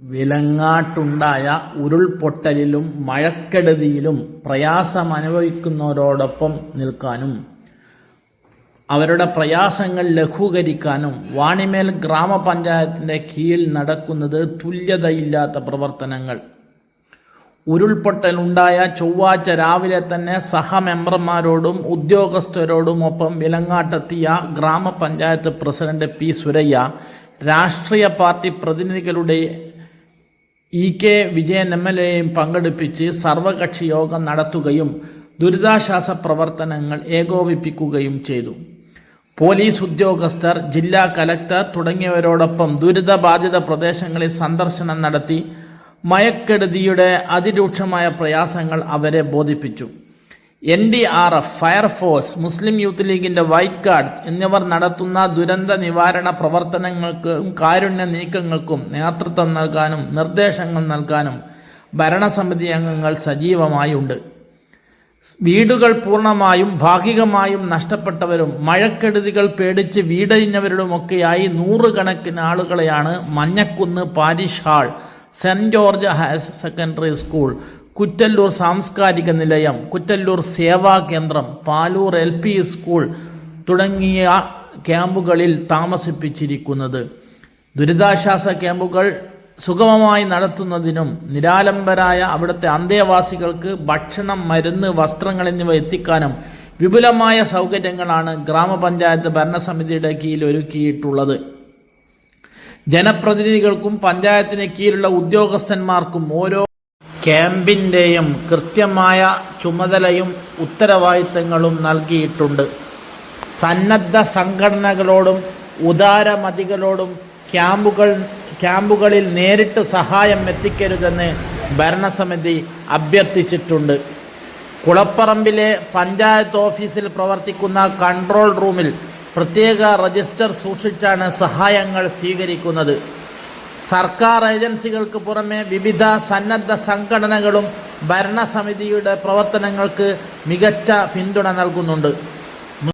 വിലങ്ങാട്ടുണ്ടായ ഉരുൾപൊട്ടലിലും മഴക്കെടുതിയിലും പ്രയാസമനുഭവിക്കുന്നവരോടൊപ്പം നിൽക്കാനും അവരുടെ പ്രയാസങ്ങൾ ലഘൂകരിക്കാനും വാണിമേൽ ഗ്രാമപഞ്ചായത്തിന്റെ കീഴിൽ നടക്കുന്നത് തുല്യതയില്ലാത്ത പ്രവർത്തനങ്ങൾ. ഉരുൾപൊട്ടലുണ്ടായ ചൊവ്വാഴ്ച രാവിലെ തന്നെ സഹമെമ്പർമാരോടും ഉദ്യോഗസ്ഥരോടുമൊപ്പം വിലങ്ങാട്ടെത്തിയ ഗ്രാമപഞ്ചായത്ത് പ്രസിഡന്റ് പി. സുരയ്യ രാഷ്ട്രീയ പാർട്ടി പ്രതിനിധികളുടെ E K Vijayan M L എയും പങ്കെടുപ്പിച്ച് സർവകക്ഷി യോഗം നടത്തുകയും ദുരിതാശ്വാസ പ്രവർത്തനങ്ങൾ ഏകോപിപ്പിക്കുകയും ചെയ്തു. പോലീസ് ഉദ്യോഗസ്ഥർ ജില്ലാ കലക്ടർ തുടങ്ങിയവരോടൊപ്പം ദുരിതബാധിത പ്രദേശങ്ങളിൽ സന്ദർശനം നടത്തി മയക്കെടുതിയുടെ അതിരൂക്ഷമായ പ്രയാസങ്ങൾ അവരെ ബോധിപ്പിച്ചു. N D R F fire force Muslim youth ലീഗിന്റെ വൈറ്റ് കാർഡ് എന്നിവർ നടത്തുന്ന ദുരന്ത നിവാരണ പ്രവർത്തനങ്ങൾക്കും കാരുണ്യ നീക്കങ്ങൾക്കും നേതൃത്വം നൽകാനും നിർദ്ദേശങ്ങൾ നൽകാനും ഭരണസമിതി അംഗങ്ങൾ സജീവമായുണ്ട്. വീടുകൾ പൂർണമായും ഭാഗികമായും നഷ്ടപ്പെട്ടവരും മഴക്കെടുതികൾ പേടിച്ച് വീടഴിഞ്ഞവരുമൊക്കെയായി നൂറുകണക്കിന് ആളുകളെയാണ് Manjakkunnu parish hall saint George higher secondary school Kuttalloor സാംസ്കാരിക നിലയം കുറ്റല്ലൂർ സേവാ കേന്ദ്രം പാലൂർ എൽ പി സ്കൂൾ തുടങ്ങിയ ക്യാമ്പുകളിൽ താമസിപ്പിച്ചിരിക്കുന്നത്. ദുരിതാശ്വാസ ക്യാമ്പുകൾ സുഗമമായി നടത്തുന്നതിനും നിരാലംബരായ അവിടുത്തെ അന്തേവാസികൾക്ക് ഭക്ഷണം മരുന്ന് വസ്ത്രങ്ങൾ എന്നിവ എത്തിക്കാനും വിപുലമായ സൗകര്യങ്ങളാണ് ഗ്രാമപഞ്ചായത്ത് ഭരണസമിതിയുടെ കീഴിൽ ഒരുക്കിയിട്ടുള്ളത്. ജനപ്രതിനിധികൾക്കും പഞ്ചായത്തിന് കീഴിലുള്ള ഉദ്യോഗസ്ഥന്മാർക്കും ഓരോ ക്യാമ്പിന്റെയും കൃത്യമായ ചുമതലയും ഉത്തരവാദിത്തങ്ങളും നൽകിയിട്ടുണ്ട്. സന്നദ്ധ സംഘടനകളോടും ഉദാരമതികളോടും ക്യാമ്പുകൾ ക്യാമ്പുകളിൽ നേരിട്ട് സഹായം എത്തിക്കരുതെന്ന് ഭരണസമിതി അഭ്യർത്ഥിച്ചിട്ടുണ്ട്. കുളപ്പറമ്പിലെ പഞ്ചായത്ത് ഓഫീസിൽ പ്രവർത്തിക്കുന്ന കൺട്രോൾ റൂമിൽ പ്രത്യേക രജിസ്റ്റർ സൂക്ഷിച്ചാണ് സഹായങ്ങൾ സ്വീകരിക്കുന്നത്. സർക്കാർ ഏജൻസികൾക്ക് പുറമെ വിവിധ സന്നദ്ധ സംഘടനകളും ഭരണസമിതിയുടെ പ്രവർത്തനങ്ങൾക്ക് മികച്ച പിന്തുണ നൽകുന്നുണ്ട്.